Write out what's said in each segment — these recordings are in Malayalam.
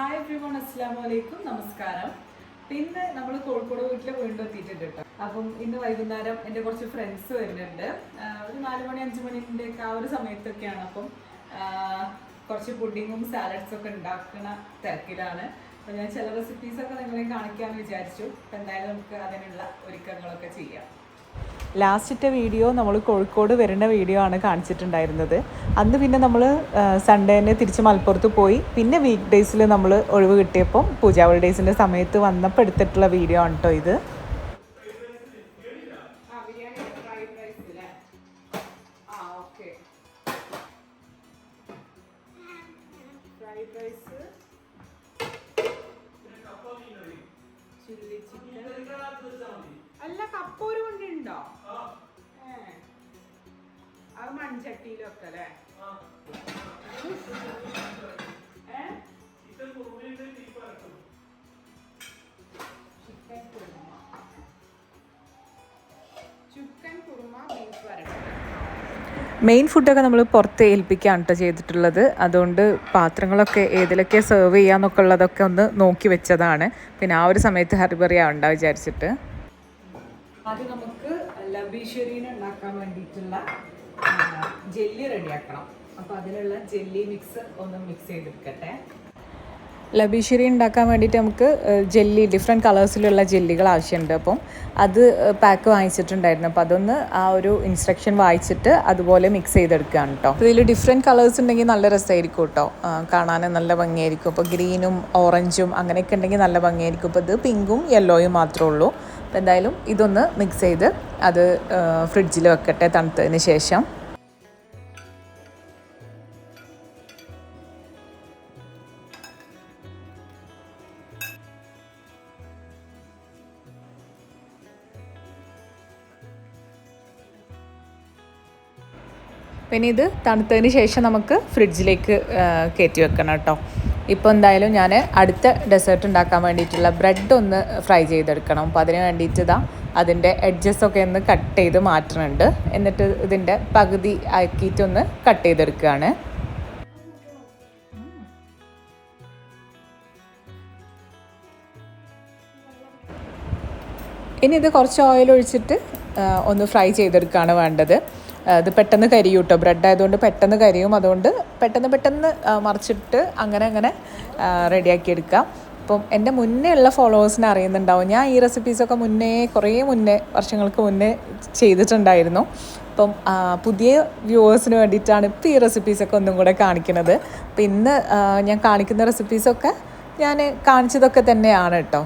ഹായ് എവ്രിവൺ അസ്സാം വലൈക്കും നമസ്കാരം. ഇന്ന് നമ്മൾ കോഴിക്കോട് വീട്ടിൽ വീണ്ടും എത്തിയിട്ടുണ്ട് കേട്ടോ അപ്പം ഇന്ന് വൈകുന്നേരം എന്റെ കുറച്ച് ഫ്രണ്ട്സ് വരുന്നുണ്ട്. ഒരു നാല് മണി അഞ്ച് മണിന്റെ ഒക്കെ ആ ഒരു സമയത്തൊക്കെയാണ് അപ്പം കുറച്ച് പുഡിങ്ങും സാലഡ്സും ഒക്കെ ഉണ്ടാക്കുന്ന തിരക്കിലാണ്. അപ്പം ഞാൻ ചില റെസിപ്പീസൊക്കെ നിങ്ങളെ കാണിക്കാമെന്ന് വിചാരിച്ചു. അപ്പം എന്തായാലും നമുക്ക് അതിനുള്ള ഒരുക്കങ്ങളൊക്കെ ചെയ്യാം. ലാസ്റ്റത്തെ വീഡിയോ നമ്മൾ കോഴിക്കോട് വരുന്ന വീഡിയോ ആണ് കാണിച്ചിട്ടുണ്ടായിരുന്നത്. അന്ന് പിന്നെ നമ്മൾ സൺഡേനെ തിരിച്ച് മലപ്പുറത്ത് പോയി. പിന്നെ വീക്ക് ഡേയ്സിൽ നമ്മൾ ഒഴിവ് കിട്ടിയപ്പം പൂജാ ഹോളിഡേയ്സിന്റെ സമയത്ത് വന്നപ്പോൾ എടുത്തിട്ടുള്ള വീഡിയോ ആണ് കേട്ടോ ഇത്. ഫ്രൈഡ് റൈസ് ചില്ലി ചിക്കൻ അത് മൺചട്ടിയിലൊക്കെ അല്ലേ ഏ? Chicken kurma. Chicken kurma beef വരട്ടെ മെയിൻ ഫുഡൊക്കെ നമ്മൾ പുറത്ത് ഏൽപ്പിക്കുകയാണ് കേട്ടോ ചെയ്തിട്ടുള്ളത്. അതുകൊണ്ട് പാത്രങ്ങളൊക്കെ ഏതിലൊക്കെ സെർവ് ചെയ്യാന്നൊക്കെ ഉള്ളതൊക്കെ ഒന്ന് നോക്കി വെച്ചതാണ്. പിന്നെ ആ ഒരു സമയത്ത് ഹറിബറി ആവണ്ട വിചാരിച്ചിട്ട്? ആദ്യം നമുക്ക് ലബീശ്വരീനെ ഉണ്ടാക്കാൻ വേണ്ടിയിട്ടുള്ള ജെല്ലി റെഡിയാക്കണം. അപ്പോൾ അതിനുള്ള ജെല്ലി മിക്സ് ഒന്ന് മിക്സ് ചെയ്തെടുക്കട്ടെ. ലബീശ്വരി ഉണ്ടാക്കാൻ വേണ്ടിയിട്ട് നമുക്ക് ജെല്ലി ഡിഫറെന്റ് കളേഴ്സിലുള്ള ജെല്ലികൾ ആവശ്യമുണ്ട്. അപ്പം അത് പാക്ക് വാങ്ങിച്ചിട്ടുണ്ടായിരുന്നു. അപ്പോൾ അതൊന്ന് ആ ഒരു ഇൻസ്ട്രക്ഷൻ വായിച്ചിട്ട് അതുപോലെ മിക്സ് ചെയ്തെടുക്കുകയാണ് കേട്ടോ ഇതിൽ ഡിഫറെന്റ് കളേഴ്സ് ഉണ്ടെങ്കിൽ നല്ല രസമായിരിക്കും കേട്ടോ കാണാൻ നല്ല ഭംഗിയായിരിക്കും. അപ്പോൾ ഗ്രീനും ഓറഞ്ചും അങ്ങനെയൊക്കെ ഉണ്ടെങ്കിൽ നല്ല ഭംഗിയായിരിക്കും. അപ്പോൾ ഇത് പിങ്കും യെല്ലോയും മാത്രമേ ഉള്ളൂ. അപ്പോൾ എന്തായാലും ഇതൊന്ന് മിക്സ് ചെയ്ത് അത് ഫ്രിഡ്ജിൽ വെക്കട്ടെ തണുത്തതിന് ശേഷം. പിന്നെ ഇത് തണുത്തതിന് ശേഷം നമുക്ക് ഫ്രിഡ്ജിലേക്ക് കയറ്റി വെക്കണം കേട്ടോ. ഇപ്പോൾ എന്തായാലും ഞാൻ അടുത്ത ഡെസേർട്ട് ഉണ്ടാക്കാൻ വേണ്ടിയിട്ടുള്ള ബ്രെഡ് ഒന്ന് ഫ്രൈ ചെയ്തെടുക്കണം. അപ്പോൾ അതിന് വേണ്ടിയിട്ട് ഇതാ അതിന്റെ എഡ്ജസ് ഒക്കെ ഒന്ന് കട്ട് ചെയ്ത് മാറ്റുന്നുണ്ട് എന്നിട്ട് ഇതിന്റെ പകുതി ആക്കിയിട്ടൊന്ന് കട്ട് ചെയ്തെടുക്കുകയാണ്. ഇനി ഇത് കുറച്ച് ഓയിൽ ഒഴിച്ചിട്ട് ഒന്ന് ഫ്രൈ ചെയ്തെടുക്കുകയാണ് വേണ്ടത്. ഇത് പെട്ടെന്ന് കരിയും കേട്ടോ ബ്രെഡ് ആയതുകൊണ്ട് പെട്ടെന്ന് കരിയും. അതുകൊണ്ട് പെട്ടെന്ന് പെട്ടെന്ന് മറിച്ചിട്ട് അങ്ങനെ അങ്ങനെ റെഡിയാക്കി എടുക്കാം. അപ്പം എന്റെ മുന്നേ ഉള്ള ഫോളോവേഴ്സിനെ അറിയുന്നുണ്ടാവും. ഞാൻ ഈ റെസിപ്പീസൊക്കെ മുന്നേ കുറേ മുന്നേ വർഷങ്ങൾക്ക് മുന്നേ ചെയ്തിട്ടുണ്ടായിരുന്നു. അപ്പം പുതിയ വ്യൂവേഴ്സിന് വേണ്ടിയിട്ടാണ് ഇപ്പോൾ ഈ റെസിപ്പീസൊക്കെ ഒന്നും കൂടെ കാണിക്കുന്നത്. അപ്പം ഇന്ന് ഞാൻ കാണിക്കുന്ന റെസിപ്പീസൊക്കെ ഞാൻ കാണിച്ചതൊക്കെ തന്നെയാണ് കേട്ടോ.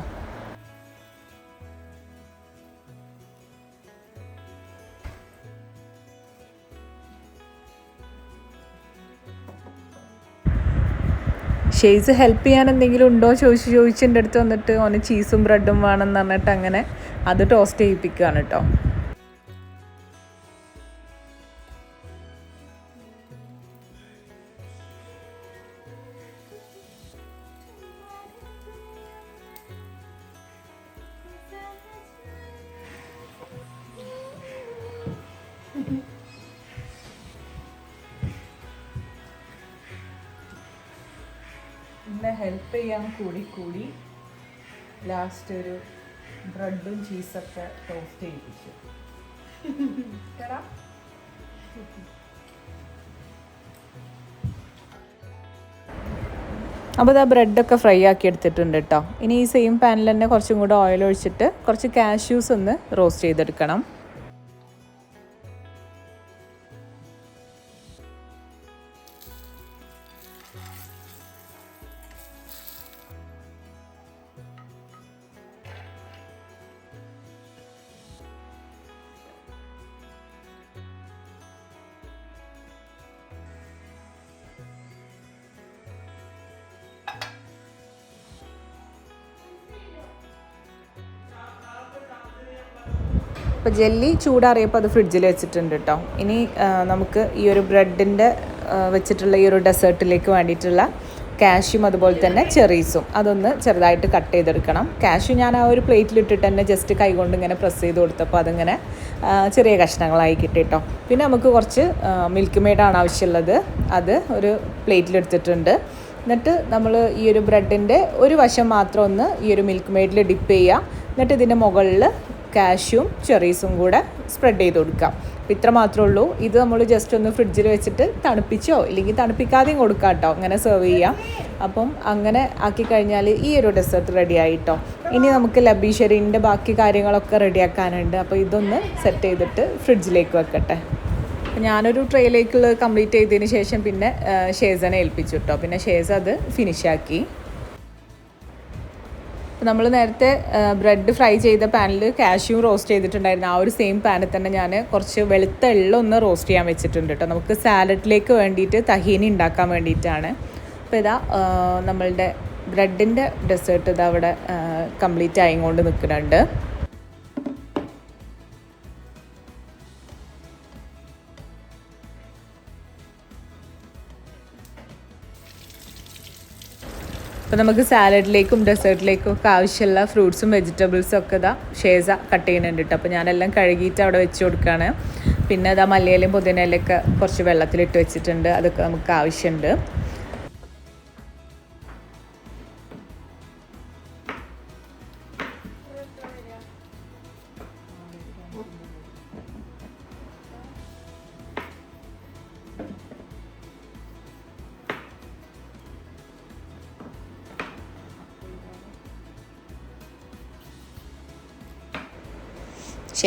ഷെയ്സ് ഹെൽപ്പ് ചെയ്യാൻ എന്തെങ്കിലും ഉണ്ടോ? ചോദിച്ച് ചോദിച്ചെന്റെ അടുത്ത് വന്നിട്ട് ഓന് ചീസും ബ്രെഡും വേണമെന്ന് പറഞ്ഞിട്ട് അങ്ങനെ അത് ടോസ്റ്റ് ചെയ്യിപ്പിക്കുകയാണ് കേട്ടോ കൂടി ലാസ്റ്റ് ഒരു ബ്രെഡും ചീസൊക്കെ ടോസ്റ്റ് ചെയ്യിപ്പിച്ചു. അപ്പോൾ ഇതാ ബ്രെഡൊക്കെ ഫ്രൈ ആക്കി എടുത്തിട്ടുണ്ട് കേട്ടോ ഇനി ഈ സെയിം പാനിൽ തന്നെ കുറച്ചും കൂടെ ഓയിൽ ഒഴിച്ചിട്ട് കുറച്ച് കാഷ്യൂസ് ഒന്ന് റോസ്റ്റ് ചെയ്തെടുക്കണം. അപ്പോൾ ജെല്ലി ചൂടാറിയപ്പോൾ അത് ഫ്രിഡ്ജിൽ വെച്ചിട്ടുണ്ട് കേട്ടോ ഇനി നമുക്ക് ഈ ഒരു ബ്രെഡിന്റെ വെച്ചിട്ടുള്ള ഈ ഒരു ഡെസേർട്ടിലേക്ക് വേണ്ടിയിട്ടുള്ള കാഷ്യും അതുപോലെ തന്നെ ചെറീസും അതൊന്ന് ചെറുതായിട്ട് കട്ട് ചെയ്തെടുക്കണം. കാഷ്യൂ ഞാൻ ആ ഒരു പ്ലേറ്റിലിട്ടിട്ട് തന്നെ ജസ്റ്റ് കൈകൊണ്ട് ഇങ്ങനെ പ്രസ് ചെയ്ത് കൊടുത്തപ്പോൾ അതിങ്ങനെ ചെറിയ കഷ്ണങ്ങളായി കിട്ടി കേട്ടോ പിന്നെ നമുക്ക് കുറച്ച് മിൽക്ക് മെയ്ഡാണ് ആവശ്യമുള്ളത്. അത് ഒരു പ്ലേറ്റിലെടുത്തിട്ടുണ്ട്. എന്നിട്ട് നമ്മൾ ഈ ഒരു ബ്രെഡിന്റെ ഒരു വശം മാത്രം ഒന്ന് ഈ ഒരു മിൽക്ക് മെയ്ഡിൽ ഡിപ്പ് ചെയ്യുക എന്നിട്ട് ഇതിന്റെ മുകളിൽ കാഷ്യൂം ചെറീസും കൂടെ സ്പ്രെഡ് ചെയ്ത് കൊടുക്കാം. അപ്പോൾ ഇത്ര മാത്രമേ ഉള്ളൂ. ഇത് നമ്മൾ ജസ്റ്റ് ഒന്ന് ഫ്രിഡ്ജിൽ വെച്ചിട്ട് തണുപ്പിച്ചോ ഇല്ലെങ്കിൽ തണുപ്പിക്കാതെയും കൊടുക്കാം കേട്ടോ. അങ്ങനെ സെർവ് ചെയ്യാം. അപ്പം അങ്ങനെ ആക്കി കഴിഞ്ഞാൽ ഈ ഒരു ഡെസേർട്ട് റെഡി ആയിട്ടോ. ഇനി നമുക്ക് ലബീഷറിന്റെ ബാക്കി കാര്യങ്ങളൊക്കെ റെഡിയാക്കാനുണ്ട് അപ്പോൾ ഇതൊന്ന് സെറ്റ് ചെയ്തിട്ട് ഫ്രിഡ്ജിലേക്ക് വെക്കട്ടെ. ഞാനൊരു ട്രെയിലേക്കുള്ളത് കംപ്ലീറ്റ് ചെയ്തതിന് ശേഷം പിന്നെ ഷേസനെ ഏൽപ്പിച്ചു കേട്ടോ. പിന്നെ ഷേസ് അത് ഫിനിഷാക്കി നമ്മൾ നേരത്തെ ബ്രെഡ് ഫ്രൈ ചെയ്ത പാനിൽ കാഷ്യൂ റോസ്റ്റ് ചെയ്തിട്ടുണ്ടായിരുന്നു. ആ ഒരു സെയിം പാനിൽ തന്നെ ഞാൻ കുറച്ച് വെളുത്ത എള്ളം ഒന്ന് റോസ്റ്റ് ചെയ്യാൻ വെച്ചിട്ടുണ്ട് കേട്ടോ. നമുക്ക് സാലഡിലേക്ക് വേണ്ടിയിട്ട് തഹീനി ഉണ്ടാക്കാൻ വേണ്ടിയിട്ടാണ്. അപ്പോൾ ഇതാ നമ്മളുടെ ബ്രെഡിന്റെ ഡെസേർട്ട് ഇതവിടെ കംപ്ലീറ്റ് ആയിക്കൊണ്ട് നിൽക്കുന്നുണ്ട് അപ്പോൾ നമുക്ക് സാലഡിലേക്കും ഡെസേർട്ടിലേക്കും ഒക്കെ ആവശ്യമുള്ള ഫ്രൂട്ട്സും വെജിറ്റബിൾസും ഒക്കെ ഇതാ ഷേസ കട്ട് ചെയ്യുന്നുണ്ട് കേട്ടോ അപ്പോൾ ഞാനെല്ലാം കഴുകിയിട്ട് അവിടെ വെച്ച് കൊടുക്കുകയാണ് പിന്നെ അതാ മല്ലിയിലും പുതിനയിലൊക്കെ കുറച്ച് വെള്ളത്തിലിട്ട് വെച്ചിട്ടുണ്ട്. അതൊക്കെ നമുക്ക് ആവശ്യമുണ്ട്.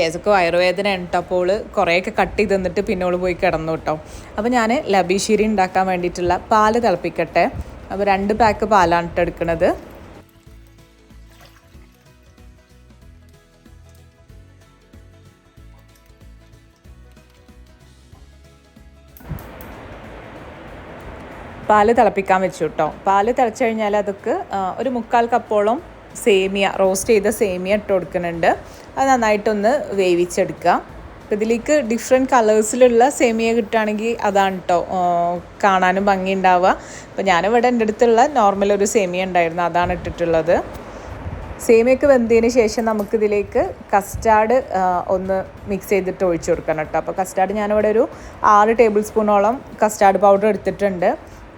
ഷേസക്ക് വയറുവേദന ഉണ്ട്. അപ്പോൾ കുറേയൊക്കെ കട്ട് ചെയ്ത് തന്നിട്ട് പിന്നെ ഓൾ പോയി കിടന്നു കേട്ടോ അപ്പോൾ ഞാൻ ലബീഷീരി ഉണ്ടാക്കാൻ വേണ്ടിയിട്ടുള്ള പാൽ തിളപ്പിക്കട്ടെ. അപ്പോൾ രണ്ട് പാക്ക് പാലാണ് ഇട്ട് എടുക്കുന്നത് പാൽ തിളപ്പിക്കാൻ വെച്ചു കേട്ടോ പാൽ തിളച്ചു കഴിഞ്ഞാൽ അതൊക്കെ ഒരു മുക്കാൽ കപ്പോളം സേമിയ റോസ്റ്റ് ചെയ്ത സേമിയ ഇട്ട് കൊടുക്കുന്നുണ്ട്. അത് നന്നായിട്ടൊന്ന് വേവിച്ചെടുക്കുക. അപ്പോൾ ഇതിലേക്ക് ഡിഫറെന്റ് കളേഴ്സിലുള്ള സേമിയ കിട്ടുകയാണെങ്കിൽ അതാണ് കേട്ടോ കാണാനും ഭംഗി ഉണ്ടാവുക അപ്പോൾ ഞാനിവിടെ എന്റെ അടുത്തുള്ള നോർമൽ ഒരു സേമിയ ഉണ്ടായിരുന്നു അതാണ് ഇട്ടിട്ടുള്ളത്. സേമിയൊക്കെ വെന്തതിന് ശേഷം നമുക്കിതിലേക്ക് കസ്റ്റാർഡ് ഒന്ന് മിക്സ് ചെയ്തിട്ട് ഒഴിച്ചു കൊടുക്കണം കേട്ടോ അപ്പോൾ കസ്റ്റാർഡ് ഞാനിവിടെ ഒരു ആറ് ടേബിൾ സ്പൂണോളം കസ്റ്റാർഡ് പൗഡർ എടുത്തിട്ടുണ്ട്.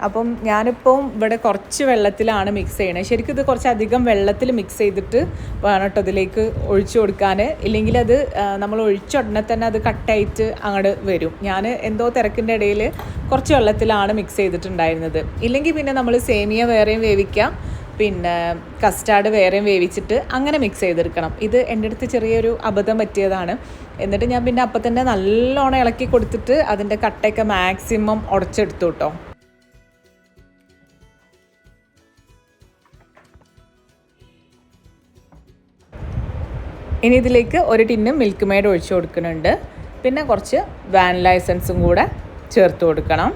അപ്പം ഞാനിപ്പം ഇവിടെ കുറച്ച് വെള്ളത്തിലാണ് മിക്സ് ചെയ്യണത് ശരിക്കും ഇത് കുറച്ചധികം വെള്ളത്തിൽ മിക്സ് ചെയ്തിട്ട് വേണം കേട്ടോ ഇതിലേക്ക് ഒഴിച്ചു കൊടുക്കാൻ ഇല്ലെങ്കിൽ അത് നമ്മൾ ഒഴിച്ച ഉടനെ തന്നെ അത് കട്ടായിട്ട് അങ്ങോട്ട് വരും. ഞാൻ എന്തോ തിരക്കിന്റെ ഇടയിൽ കുറച്ച് വെള്ളത്തിലാണ് മിക്സ് ചെയ്തിട്ടുണ്ടായിരുന്നത്. ഇല്ലെങ്കിൽ പിന്നെ നമ്മൾ സേമിയ വേറെയും വേവിക്കാം. പിന്നെ കസ്റ്റാർഡ് വേറെയും വേവിച്ചിട്ട് അങ്ങനെ മിക്സ് ചെയ്തെടുക്കണം. ഇത് എന്റെ അടുത്ത് ചെറിയൊരു അബദ്ധം പറ്റിയതാണ്. എന്നിട്ട് ഞാൻ പിന്നെ അപ്പം തന്നെ നല്ലോണം ഇളക്കി കൊടുത്തിട്ട് അതിന്റെ കട്ടയൊക്കെ മാക്സിമം ഉടച്ചെടുത്തു കേട്ടോ ഇനി ഇതിലേക്ക് ഒരു ടിന്ന് മിൽക്ക് മെയ്ഡ് ഒഴിച്ചു കൊടുക്കുന്നുണ്ട്. പിന്നെ കുറച്ച് വാനില എസൻസും കൂടെ ചേർത്ത് കൊടുക്കണം.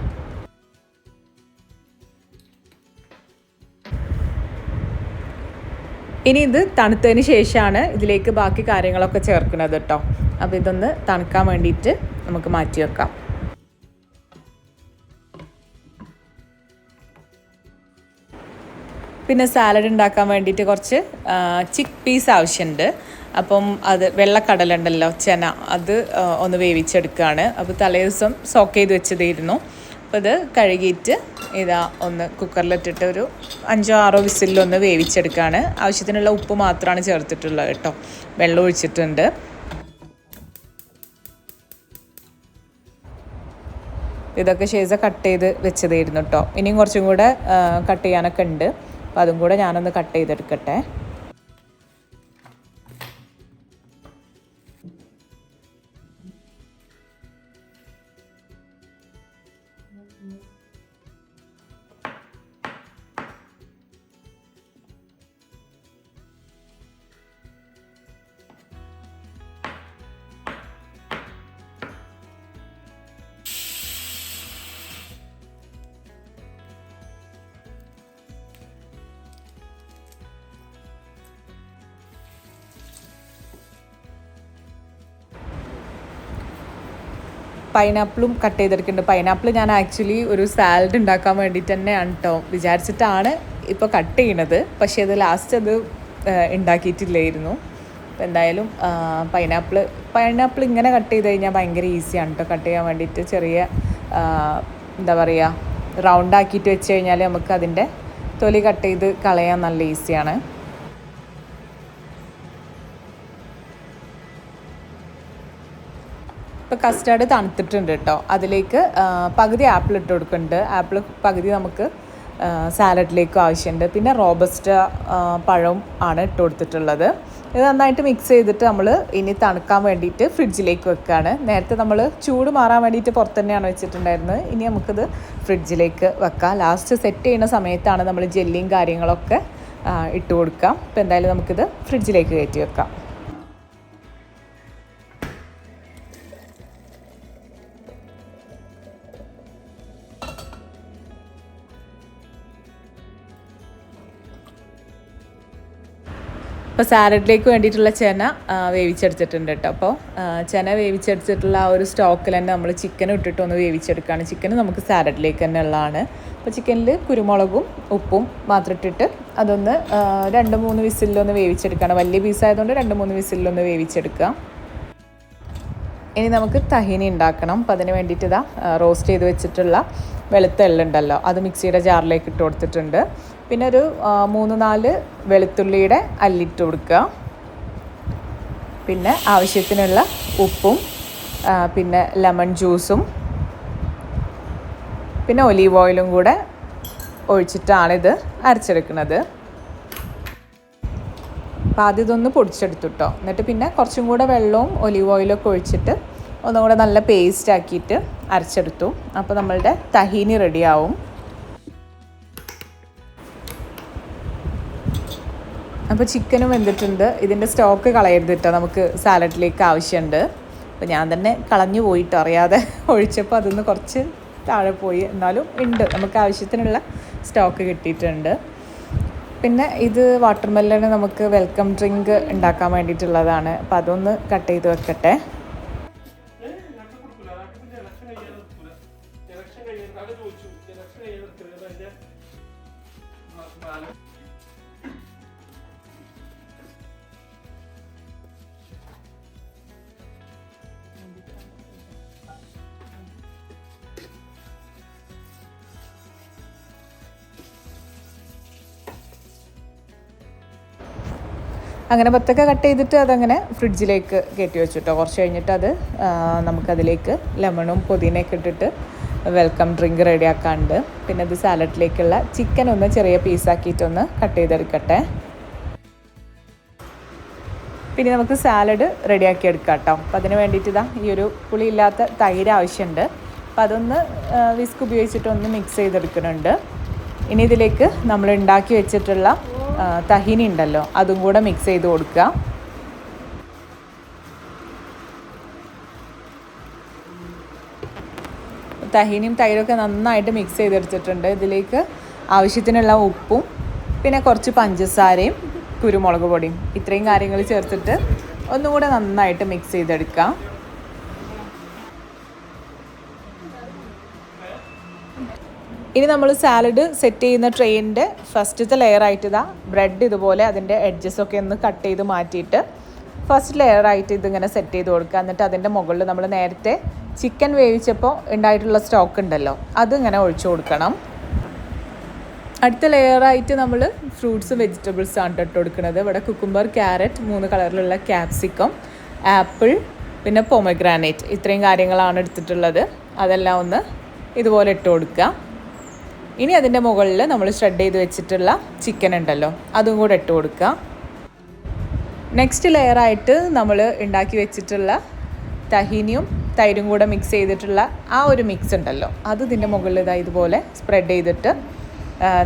ഇനി ഇത് തണുത്തതിന് ശേഷമാണ് ഇതിലേക്ക് ബാക്കി കാര്യങ്ങളൊക്കെ ചേർക്കുന്നത് കേട്ടോ അപ്പോൾ ഇതൊന്ന് തണുക്കാൻ വേണ്ടിയിട്ട് നമുക്ക് മാറ്റി വെക്കാം. പിന്നെ സാലഡ് ഉണ്ടാക്കാൻ വേണ്ടിയിട്ട് കുറച്ച് ചിക്ക് പീസ് ആവശ്യമുണ്ട് അപ്പം അത് വെള്ളക്കടലുണ്ടല്ലോ ചെന അത് ഒന്ന് വേവിച്ചെടുക്കുകയാണ് അപ്പോൾ തലേ ദിവസം സോക്ക് ചെയ്ത് വെച്ചതായിരുന്നു. അപ്പോൾ ഇത് കഴുകിയിട്ട് ഇതാ ഒന്ന് കുക്കറിലിട്ടിട്ട് ഒരു അഞ്ചോ ആറോ വിസിലൊന്ന് വേവിച്ചെടുക്കുകയാണ് ആവശ്യത്തിനുള്ള ഉപ്പ് മാത്രമാണ് ചേർത്തിട്ടുള്ളത് കേട്ടോ. വെള്ളം ഒഴിച്ചിട്ടുണ്ട്. ഇതൊക്കെ ഷേസ കട്ട് ചെയ്ത് വെച്ചതായിരുന്നു കേട്ടോ. ഇനിയും കുറച്ചും കൂടെ കട്ട് ചെയ്യാനൊക്കെ ഉണ്ട്. അപ്പോൾ അതും കൂടെ ഞാനൊന്ന് കട്ട് ചെയ്തെടുക്കട്ടെ. പൈനാപ്പിളും കട്ട് ചെയ്തെടുക്കുന്നുണ്ട്. പൈനാപ്പിൾ ഞാൻ ആക്ച്വലി ഒരു സാലഡ് ഉണ്ടാക്കാൻ വേണ്ടിയിട്ട് തന്നെയാണ് കേട്ടോ വിചാരിച്ചിട്ടാണ് ഇപ്പോൾ കട്ട് ചെയ്യണത് പക്ഷേ അത് ലാസ്റ്റ് അത് ഉണ്ടാക്കിയിട്ടില്ലായിരുന്നു. അപ്പോൾ എന്തായാലും പൈനാപ്പിൾ പൈനാപ്പിൾ ഇങ്ങനെ കട്ട് ചെയ്ത് കഴിഞ്ഞാൽ ഭയങ്കര ഈസിയാണ് കേട്ടോ കട്ട് ചെയ്യാൻ വേണ്ടിയിട്ട് ചെറിയ എന്താ പറയുക റൗണ്ട് ആക്കിയിട്ട് വെച്ച് കഴിഞ്ഞാൽ നമുക്ക് അതിന്റെ തൊലി കട്ട് ചെയ്ത് കളയാൻ നല്ല ഈസിയാണ് ഇപ്പോൾ കസ്റ്റാർഡ് തണുത്തിട്ടുണ്ട് കേട്ടോ. അതിലേക്ക് പകുതി ആപ്പിൾ ഇട്ട് കൊടുക്കുന്നുണ്ട്. ആപ്പിൾ പകുതി നമുക്ക് സാലഡിലേക്കും ആവശ്യമുണ്ട്. പിന്നെ റോബസ്റ്റ പഴവും ആണ് ഇട്ട് കൊടുത്തിട്ടുള്ളത്. ഇത് നന്നായിട്ട് മിക്സ് ചെയ്തിട്ട് നമ്മൾ ഇനി തണുക്കാൻ വേണ്ടിയിട്ട് ഫ്രിഡ്ജിലേക്ക് വെക്കുകയാണ് നേരത്തെ നമ്മൾ ചൂട് മാറാൻ വേണ്ടിയിട്ട് പുറത്ത് തന്നെയാണ് വെച്ചിട്ടുണ്ടായിരുന്നത്. ഇനി നമുക്കിത് ഫ്രിഡ്ജിലേക്ക് വെക്കാം. ലാസ്റ്റ് സെറ്റ് ചെയ്യുന്ന സമയത്താണ് നമ്മൾ ജെല്ലിയും കാര്യങ്ങളൊക്കെ ഇട്ട് കൊടുക്കാം. അപ്പോൾ എന്തായാലും നമുക്കിത് ഫ്രിഡ്ജിലേക്ക് കയറ്റി വെക്കാം. ഇപ്പോൾ സാലഡിലേക്ക് വേണ്ടിയിട്ടുള്ള ചെന വേവിച്ചെടുത്തിട്ടുണ്ട് കേട്ടോ. അപ്പോൾ ചെന വേവിച്ചെടുത്തിട്ടുള്ള ആ ഒരു സ്റ്റോക്കിൽ തന്നെ നമ്മൾ ചിക്കൻ ഇട്ടിട്ട് ഒന്ന് വേവിച്ചെടുക്കുകയാണ്. ചിക്കൻ നമുക്ക് സാലഡിലേക്ക് തന്നെ ഉള്ളതാണ്. അപ്പോൾ ചിക്കനിൽ കുരുമുളകും ഉപ്പും മാത്രം ഇട്ടിട്ട് അതൊന്ന് രണ്ട് മൂന്ന് വിസിലൊന്ന് വേവിച്ചെടുക്കുകയാണ്. വലിയ പീസായതുകൊണ്ട് രണ്ട് മൂന്ന് വിസിലൊന്ന് വേവിച്ചെടുക്കുക. ഇനി നമുക്ക് തഹിനി ഉണ്ടാക്കണം. അപ്പം അതിന് വേണ്ടിയിട്ട് ഇതാ റോസ്റ്റ് ചെയ്ത് വെച്ചിട്ടുള്ള വെളുത്ത എള്ളുണ്ടല്ലോ അത് മിക്സിയുടെ ജാറിലേക്ക് ഇട്ട് കൊടുത്തിട്ടുണ്ട്. പിന്നെ ഒരു മൂന്ന് നാല് വെളുത്തുള്ളിയുടെ അല്ലിട്ട് കൊടുക്കുക. പിന്നെ ആവശ്യത്തിനുള്ള ഉപ്പും പിന്നെ ലെമൺ ജ്യൂസും പിന്നെ ഒലീവ് ഓയിലും കൂടെ ഒഴിച്ചിട്ടാണിത് അരച്ചെടുക്കുന്നത്. അപ്പോൾ ആദ്യം ഇതൊന്ന് പൊടിച്ചെടുത്തു കേട്ടോ എന്നിട്ട് പിന്നെ കുറച്ചും കൂടെ വെള്ളവും ഒലീവ് ഓയിലും ഒക്കെ ഒഴിച്ചിട്ട് ഒന്നും കൂടെ നല്ല പേസ്റ്റ് ആക്കിയിട്ട് അരച്ചെടുത്തു. അപ്പോൾ നമ്മളുടെ തഹീനി റെഡിയാവും അപ്പോൾ ചിക്കനും വെന്തിട്ടുണ്ട്. ഇതിന്റെ സ്റ്റോക്ക് കളയരുത് കേട്ടോ നമുക്ക് സാലഡിലേക്ക് ആവശ്യമുണ്ട് അപ്പോൾ ഞാൻ തന്നെ കളഞ്ഞു പോയിട്ട്. അറിയാതെ ഒഴിച്ചപ്പോൾ അതൊന്ന് കുറച്ച് താഴെ പോയി. എന്നാലും ഉണ്ട്. നമുക്ക് ആവശ്യത്തിനുള്ള സ്റ്റോക്ക് കിട്ടിയിട്ടുണ്ട്. പിന്നെ ഇത് വാട്ടർമെല്ലണ് നമുക്ക് വെൽക്കം ഡ്രിങ്ക് ഉണ്ടാക്കാൻ വേണ്ടിയിട്ടുള്ളതാണ്. അപ്പോൾ അതൊന്ന് കട്ട് ചെയ്ത് വെക്കട്ടെ. അങ്ങനെ പത്തൊക്കെ കട്ട് ചെയ്തിട്ട് അതങ്ങനെ ഫ്രിഡ്ജിലേക്ക് കയറ്റി വെച്ചു കേട്ടോ കുറച്ച് കഴിഞ്ഞിട്ട് അത് നമുക്കതിലേക്ക് ലെമണും പുതിനയൊക്കെ ഇട്ടിട്ട് വെൽക്കം ഡ്രിങ്ക് റെഡിയാക്കാണ്ട് പിന്നെ ഇത് സാലഡിലേക്കുള്ള ചിക്കൻ ഒന്ന് ചെറിയ പീസാക്കിയിട്ടൊന്ന് കട്ട് ചെയ്തെടുക്കട്ടെ. പിന്നെ നമുക്ക് സാലഡ് റെഡിയാക്കി എടുക്കാം കേട്ടോ അപ്പോൾ അതിന് വേണ്ടിയിട്ട് ഇതാ ഈ ഒരു പുളിയില്ലാത്ത തൈര് ആവശ്യമുണ്ട് അപ്പോൾ അതൊന്ന് വിസ്ക് ഉപയോഗിച്ചിട്ടൊന്ന് മിക്സ് ചെയ്തെടുക്കുന്നുണ്ട്. ഇനി ഇതിലേക്ക് നമ്മൾ ഉണ്ടാക്കി വെച്ചിട്ടുള്ള തഹിനി ഉണ്ടല്ലോ അതും കൂടെ മിക്സ് ചെയ്ത് കൊടുക്കുക. തഹീനിയും തൈരൊക്കെ നന്നായിട്ട് മിക്സ് ചെയ്തെടുത്തിട്ടുണ്ട് ഇതിലേക്ക് ആവശ്യത്തിനുള്ള ഉപ്പും പിന്നെ കുറച്ച് പഞ്ചസാരയും കുരുമുളക് പൊടിയും. ഇത്രയും കാര്യങ്ങൾ ചേർത്തിട്ട് ഒന്നുകൂടെ നന്നായിട്ട് മിക്സ് ചെയ്തെടുക്കാം. ഇനി നമ്മൾ സാലഡ് സെറ്റ് ചെയ്യുന്ന ട്രെയിനിന്റെ ഫസ്റ്റത്തെ ലെയർ ആയിട്ട് ഇതാ ബ്രെഡ് ഇതുപോലെ അതിന്റെ എഡ്ജസ് ഒക്കെ ഒന്ന് കട്ട് ചെയ്ത് മാറ്റിയിട്ട് ഫസ്റ്റ് ലെയർ ആയിട്ട് ഇതിങ്ങനെ സെറ്റ് ചെയ്ത് കൊടുക്കുക. എന്നിട്ട് അതിന്റെ മുകളിൽ നമ്മൾ നേരത്തെ ചിക്കൻ വേവിച്ചപ്പോൾ ഉണ്ടായിട്ടുള്ള സ്റ്റോക്ക് ഉണ്ടല്ലോ അതിങ്ങനെ ഒഴിച്ചു കൊടുക്കണം. അടുത്ത ലെയർ ആയിട്ട് നമ്മൾ ഫ്രൂട്ട്സും വെജിറ്റബിൾസും ആണ് ഇട്ട് കൊടുക്കുന്നത് ഇവിടെ കുക്കുംബർ ക്യാരറ്റ് മൂന്ന് കളറിലുള്ള ക്യാപ്സിക്കം ആപ്പിൾ പിന്നെ പൊമഗ്രാനൈറ്റ് ഇത്രയും കാര്യങ്ങളാണ് എടുത്തിട്ടുള്ളത്. അതെല്ലാം ഒന്ന് ഇതുപോലെ ഇട്ട് കൊടുക്കുക. ഇനി അതിന്റെ മുകളിൽ നമ്മൾ ഷ്രെഡ് ചെയ്ത് വെച്ചിട്ടുള്ള ചിക്കൻ ഉണ്ടല്ലോ അതും കൂടെ ഇട്ട് കൊടുക്കുക. നെക്സ്റ്റ് ലെയറായിട്ട് നമ്മൾ ഉണ്ടാക്കി വെച്ചിട്ടുള്ള തഹീനിയും തൈരും കൂടെ മിക്സ് ചെയ്തിട്ടുള്ള ആ ഒരു മിക്സ് ഉണ്ടല്ലോ അത് ഇതിന്റെ മുകളിൽ ഇതാ ഇതുപോലെ സ്പ്രെഡ് ചെയ്തിട്ട്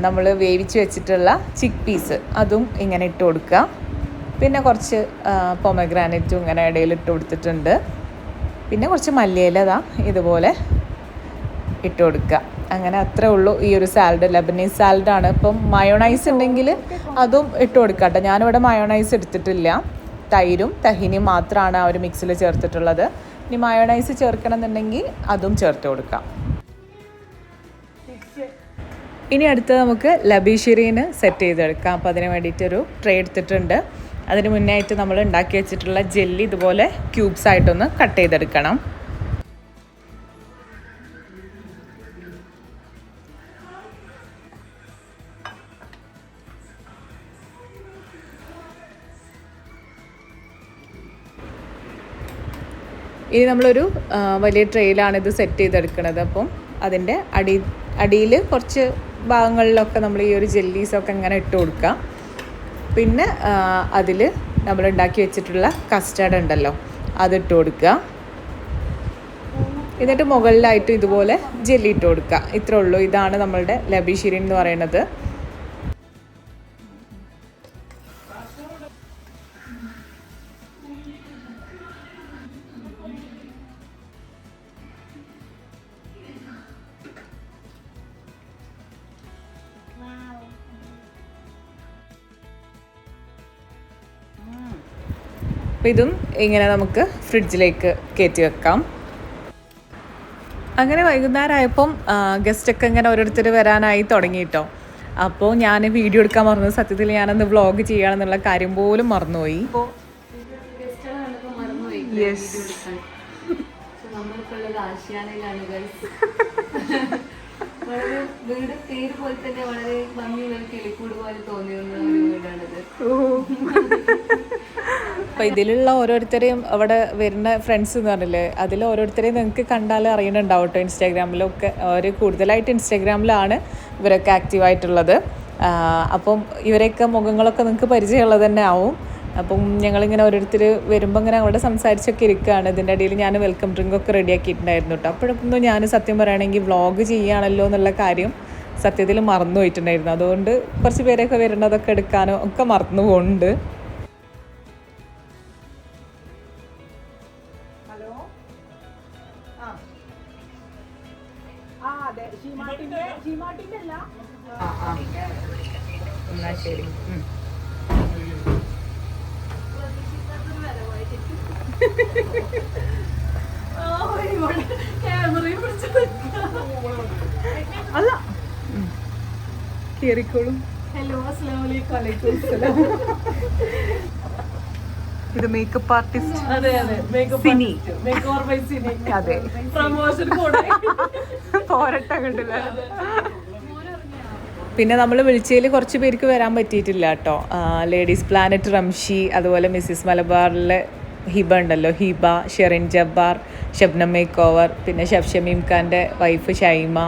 നമ്മൾ വേവിച്ച് വെച്ചിട്ടുള്ള ചിക്ക് പീസ് അതും ഇങ്ങനെ ഇട്ട് കൊടുക്കുക. പിന്നെ കുറച്ച് പൊമഗ്രാനറ്റും ഇങ്ങനെ ഇടയിൽ ഇട്ട് കൊടുത്തിട്ടുണ്ട്. പിന്നെ കുറച്ച് മല്ലിയില ഇതാ ഇതുപോലെ ഇട്ട് കൊടുക്കുക. അങ്ങനെ അത്രേ ഉള്ളൂ ഈ ഒരു സാലഡ് ലബനീസ് സാലഡാണ് ഇപ്പം മയോണൈസ് ഉണ്ടെങ്കിൽ അതും ഇട്ട് കൊടുക്കട്ടെ. കേട്ടോ ഞാനിവിടെ മയോണൈസ് എടുത്തിട്ടില്ല. തൈരും തഹിനിയും മാത്രമാണ് ആ ഒരു മിക്സിൽ ചേർത്തിട്ടുള്ളത്. ഇനി മയോണൈസ് ചേർക്കണം എന്നുണ്ടെങ്കിൽ അതും ചേർത്ത് കൊടുക്കാം. ഇനി അടുത്ത് നമുക്ക് ലബീഷിറീന് സെറ്റ് ചെയ്തെടുക്കാം. അപ്പോൾ അതിന് വേണ്ടിയിട്ടൊരു ട്രേ എടുത്തിട്ടുണ്ട്. അതിന് മുന്നേ ആയിട്ട് നമ്മൾ ഉണ്ടാക്കി വെച്ചിട്ടുള്ള ജെല്ലി ഇതുപോലെ ക്യൂബ്സ് ആയിട്ടൊന്ന് കട്ട് ചെയ്തെടുക്കണം. ഇനി നമ്മളൊരു വലിയ ട്രെയിലാണ് ഇത് സെറ്റ് ചെയ്തെടുക്കുന്നത് അപ്പം അതിന്റെ അടി അടിയിൽ കുറച്ച് ഭാഗങ്ങളിലൊക്കെ നമ്മൾ ഈ ഒരു ജെല്ലീസൊക്കെ ഇങ്ങനെ ഇട്ട് കൊടുക്കാം. പിന്നെ അതിൽ നമ്മൾ ഉണ്ടാക്കി വെച്ചിട്ടുള്ള കസ്റ്റാർഡ് ഉണ്ടല്ലോ അതിട്ട് കൊടുക്കുക. എന്നിട്ട് മുകളിലായിട്ട് ഇതുപോലെ ജെല്ലി ഇട്ട് കൊടുക്കുക. ഇത്രേ ഉള്ളൂ. ഇതാണ് നമ്മളുടെ ലബിഷിരി എന്ന് പറയുന്നത്. അപ്പം ഇതും ഇങ്ങനെ നമുക്ക് ഫ്രിഡ്ജിലേക്ക് കയറ്റി വെക്കാം. അങ്ങനെ വൈകുന്നേരമായപ്പം ഗസ്റ്റൊക്കെ ഇങ്ങനെ ഓരോരുത്തർ വരാനായി തുടങ്ങി കേട്ടോ അപ്പോൾ ഞാൻ വീഡിയോ എടുക്കാൻ മറന്നു. സത്യത്തിൽ ഞാനന്ന് വ്ളോഗ് ചെയ്യണമെന്നുള്ള കാര്യം പോലും മറന്നുപോയി. യെസ് ഗൈസ് വളരെ വീട് പേര് പോലെ തന്നെ വളരെ ഒരു അപ്പോൾ ഇതിലുള്ള ഓരോരുത്തരെയും അവിടെ വരുന്ന ഫ്രണ്ട്സ് എന്ന് പറഞ്ഞില്ലേ അതിൽ ഓരോരുത്തരെയും നിങ്ങൾക്ക് കണ്ടാൽ അറിയണുണ്ടാവും കേട്ടോ ഇൻസ്റ്റാഗ്രാമിലൊക്കെ. അവർ കൂടുതലായിട്ട് ഇൻസ്റ്റാഗ്രാമിലാണ് ഇവരൊക്കെ ആക്റ്റീവായിട്ടുള്ളത് അപ്പം ഇവരെയൊക്കെ മുഖങ്ങളൊക്കെ നിങ്ങൾക്ക് പരിചയമുള്ളത് തന്നെ ആവും. അപ്പം ഞങ്ങളിങ്ങനെ ഓരോരുത്തർ വരുമ്പോൾ ഇങ്ങനെ അവിടെ സംസാരിച്ചൊക്കെ ഇരിക്കുകയാണ് ഇതിന്റെ ഇടയിൽ ഞാൻ വെൽക്കം ഡ്രിങ്ക് ഒക്കെ റെഡിയാക്കിയിട്ടുണ്ടായിരുന്നു കേട്ടോ അപ്പോഴൊന്നും ഞാൻ സത്യം പറയുകയാണെങ്കിൽ വ്ളോഗ് ചെയ്യുകയാണല്ലോ എന്നുള്ള കാര്യം സത്യത്തിൽ മറന്നു പോയിട്ടുണ്ടായിരുന്നു. അതുകൊണ്ട് കുറച്ച് പേരൊക്കെ വരുന്നതൊക്കെ എടുക്കാനോ ഒക്കെ മറന്നു പോകുന്നുണ്ട് ഹലോ? ആ. ആ അതെ. ഷീമാട്ടിന്റെ ഷീമാട്ടിന്റെ അല്ല? ആ ആ. എന്നാ ശരി. അല്ല. കേറിക്കോളും. ഹലോ അസ്സാം ഇത് മേക്കപ്പ് ആർട്ടിസ്റ്റ് അതെ അതെ. Makeup Cini. Makeup by Cini അതെ. പ്രമോഷൻ കൂടെ പോരട്ടെ കണ്ടില്ല പിന്നെ നമ്മൾ വിളിച്ചതിൽ കുറച്ച് പേർക്ക് വരാൻ പറ്റിയിട്ടില്ല കേട്ടോ. ലേഡീസ് പ്ലാനറ്റ് റംഷി അതുപോലെ മിസ്സിസ് മലബാറിലെ ഹിബ ഉണ്ടല്ലോ. ഹിബ ഷെറിൻ ജബ്ബാർ ഷബ്നം മേക്ക് ഓവർ പിന്നെ ഷബ്ഷമീം ഖാന്റെ വൈഫ് ഷൈമ.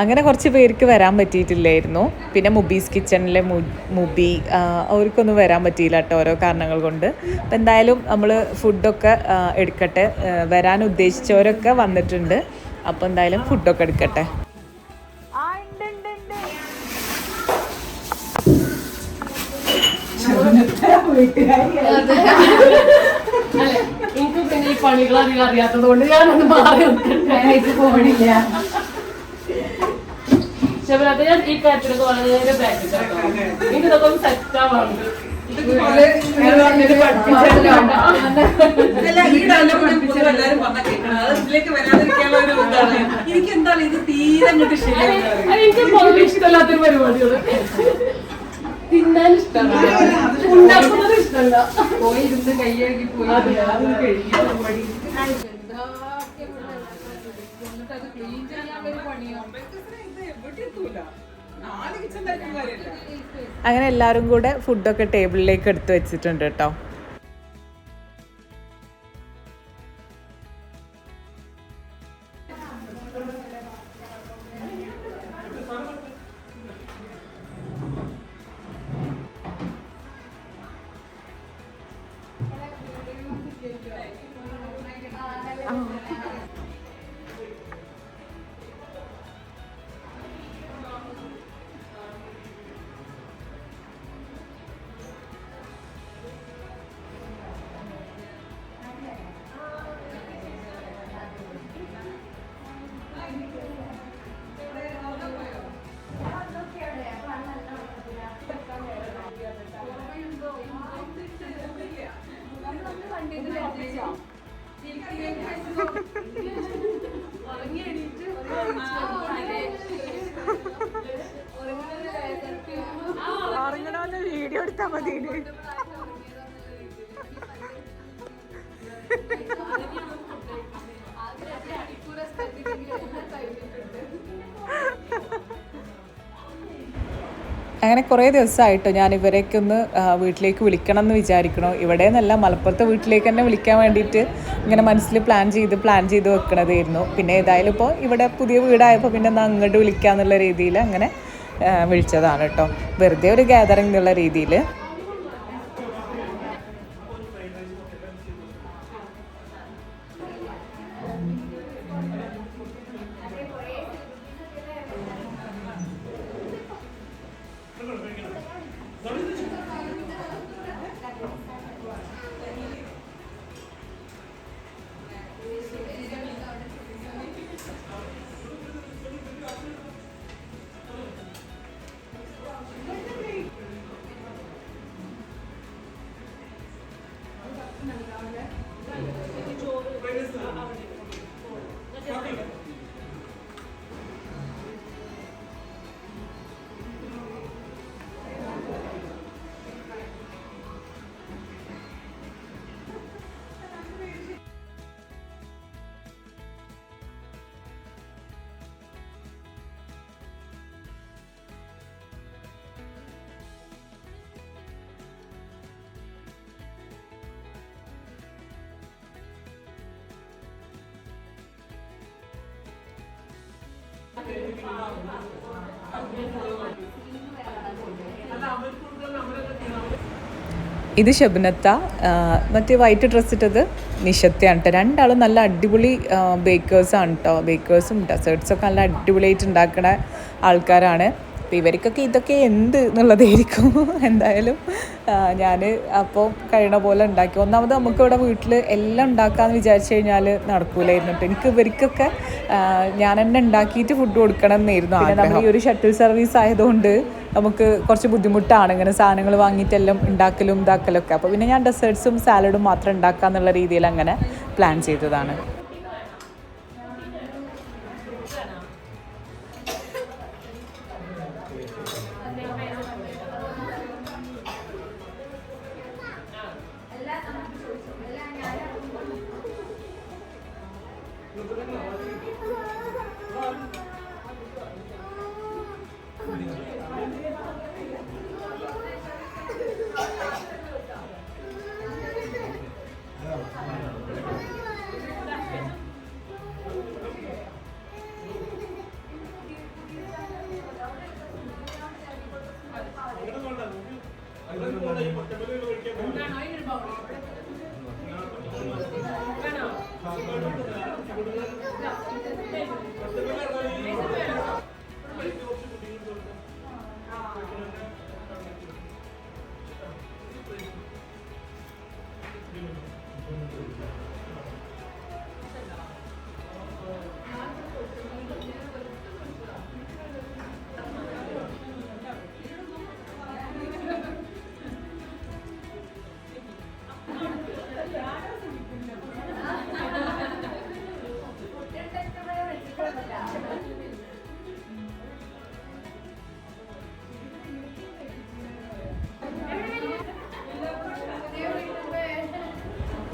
അങ്ങനെ കുറച്ച് പേർക്ക് വരാൻ പറ്റിയിട്ടില്ലായിരുന്നു. പിന്നെ മുബീസ് കിച്ചണിലെ മുബി അവർക്കൊന്നും വരാൻ പറ്റിയില്ല കേട്ടോ ഓരോ കാരണങ്ങൾ കൊണ്ട്. അപ്പം എന്തായാലും നമ്മൾ ഫുഡൊക്കെ എടുക്കട്ടെ. വരാൻ ഉദ്ദേശിച്ചവരൊക്കെ വന്നിട്ടുണ്ട്. അപ്പോൾ എന്തായാലും ഫുഡൊക്കെ എടുക്കട്ടെ. അല്ലെ എനിക്ക് പിന്നെ ഈ പണികൾ അധികം അറിയാത്തത് കൊണ്ട് ഞാനൊന്ന് മാറി പോണില്ല. ശബരാത്ത ഞാൻ ഈ കാര്യത്തിലൊക്കെ വളരെ പ്രാക്ടീസ് എനിക്ക് ഇതൊക്കെ ഒന്ന് സെറ്റ് ആവാറുണ്ട് എനിക്ക് എന്താണ് ഇത് തീരെ എനിക്ക് ഇഷ്ടമല്ലാത്തൊരു പരിപാടികൾ തിന്നാൻ ഇഷ്ടമല്ല. ഉണ്ടാക്കുന്നത് ഇഷ്ടമല്ല. പോയി അതെ, അത് കഴിക്കാൻ മടി നാല് കിച്ചൺ തരത്തിൽ കാര്യമില്ല. അങ്ങനെ എല്ലാവരും കൂടെ ഫുഡൊക്കെ ടേബിളിലേക്ക് എടുത്തു വെച്ചിട്ടുണ്ട് കേട്ടോ. മതി അങ്ങനെ കുറേ ദിവസമായിട്ടോ ഞാൻ ഇവരെയൊക്കെ ഒന്ന് വീട്ടിലേക്ക് വിളിക്കണം എന്ന് വിചാരിക്കണോ. ഇവിടെ നിന്നല്ല മലപ്പുറത്തെ വീട്ടിലേക്ക് തന്നെ വിളിക്കാൻ വേണ്ടിയിട്ട് ഇങ്ങനെ മനസ്സിൽ പ്ലാൻ ചെയ്ത് പ്ലാൻ ചെയ്ത് വെക്കണതായിരുന്നു. പിന്നെ ഏതായാലും ഇപ്പോൾ ഇവിടെ പുതിയ വീടായപ്പോൾ പിന്നെ ഒന്ന് അങ്ങോട്ട് വിളിക്കാന്നുള്ള രീതിയിൽ അങ്ങനെ വിളിച്ചതാണ് കേട്ടോ. വെറുതെ ഒരു ഗ്യാതറിംഗ് എന്നുള്ള രീതിയിൽ. ഇത് ഷബ്നത്ത മറ്റേ വൈറ്റ് ഡ്രസ് ഇട്ടത് നിശത്തെയാണ് കേട്ടോ രണ്ടാളും നല്ല അടിപൊളി ബേക്കേഴ്സാണ് കേട്ടോ ബേക്കേഴ്സും ഡെസേർട്ട്സൊക്കെ നല്ല അടിപൊളിയായിട്ട് ഉണ്ടാക്കുന്ന ആൾക്കാരാണ്. അപ്പോൾ ഇവർക്കൊക്കെ ഇതൊക്കെ എന്ത് എന്നുള്ളതായിരിക്കും. എന്തായാലും ഞാൻ അപ്പോൾ കഴിയണ പോലെ ഉണ്ടാക്കി. ഒന്നാമത് നമുക്ക് ഇവിടെ വീട്ടിൽ എല്ലാം ഉണ്ടാക്കാമെന്ന് വിചാരിച്ചു കഴിഞ്ഞാൽ നടക്കൂലായിരുന്നു കേട്ടോ എനിക്ക് ഇവർക്കൊക്കെ ഞാൻ തന്നെ ഉണ്ടാക്കിയിട്ട് ഫുഡ് കൊടുക്കണം എന്നായിരുന്നു പിന്നെ നമ്മൾ ഈ ഒരു ഷട്ടിൽ സർവീസ് ആയതുകൊണ്ട് നമുക്ക് കുറച്ച് ബുദ്ധിമുട്ടാണ് ഇങ്ങനെ സാധനങ്ങൾ വാങ്ങിയിട്ടെല്ലാം ഉണ്ടാക്കലും ഇതാക്കലൊക്കെ. അപ്പോൾ പിന്നെ ഞാൻ ഡെസേർട്ട്സും സാലഡും മാത്രം ഉണ്ടാക്കാമെന്നുള്ള രീതിയിൽ അങ്ങനെ പ്ലാൻ ചെയ്തതാണ്. também, porque é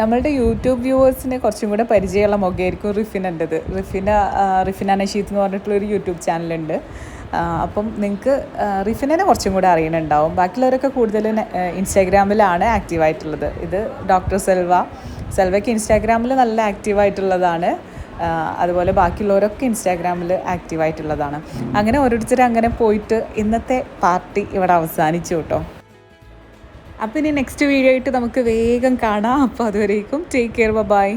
നമ്മളുടെ യൂട്യൂബ് വ്യൂവേഴ്സിന് കുറച്ചും കൂടെ പരിചയമുള്ള മുഖമായിരിക്കും റിഫിനന്റെത്. റിഫിന റിഫിന നഷീദ് എന്ന് പറഞ്ഞിട്ടുള്ളൊരു യൂട്യൂബ് ചാനലുണ്ട്. അപ്പം നിങ്ങൾക്ക് റിഫിനെ കുറച്ചും കൂടെ അറിയണുണ്ടാവും. ബാക്കിയുള്ളവരൊക്കെ കൂടുതലും ഇൻസ്റ്റാഗ്രാമിലാണ് ആക്റ്റീവായിട്ടുള്ളത്. ഇത് ഡോക്ടർ സെൽവ. സെൽവയ്ക്ക് ഇൻസ്റ്റാഗ്രാമിൽ നല്ല ആക്റ്റീവായിട്ടുള്ളതാണ്. അതുപോലെ ബാക്കിയുള്ളവരൊക്കെ ഇൻസ്റ്റാഗ്രാമിൽ ആക്റ്റീവായിട്ടുള്ളതാണ്. അങ്ങനെ ഓരോരുത്തർ അങ്ങനെ പോയിട്ട് ഇന്നത്തെ പാർട്ടി ഇവിടെ അവസാനിച്ചു കേട്ടോ. അപ്പോൾ ഇനി നെക്സ്റ്റ് വീഡിയോ ആയിട്ട് നമുക്ക് വേഗം കാണാം. അപ്പോൾ അതുവരേക്കും ടേക്ക് കെയർ ബൈ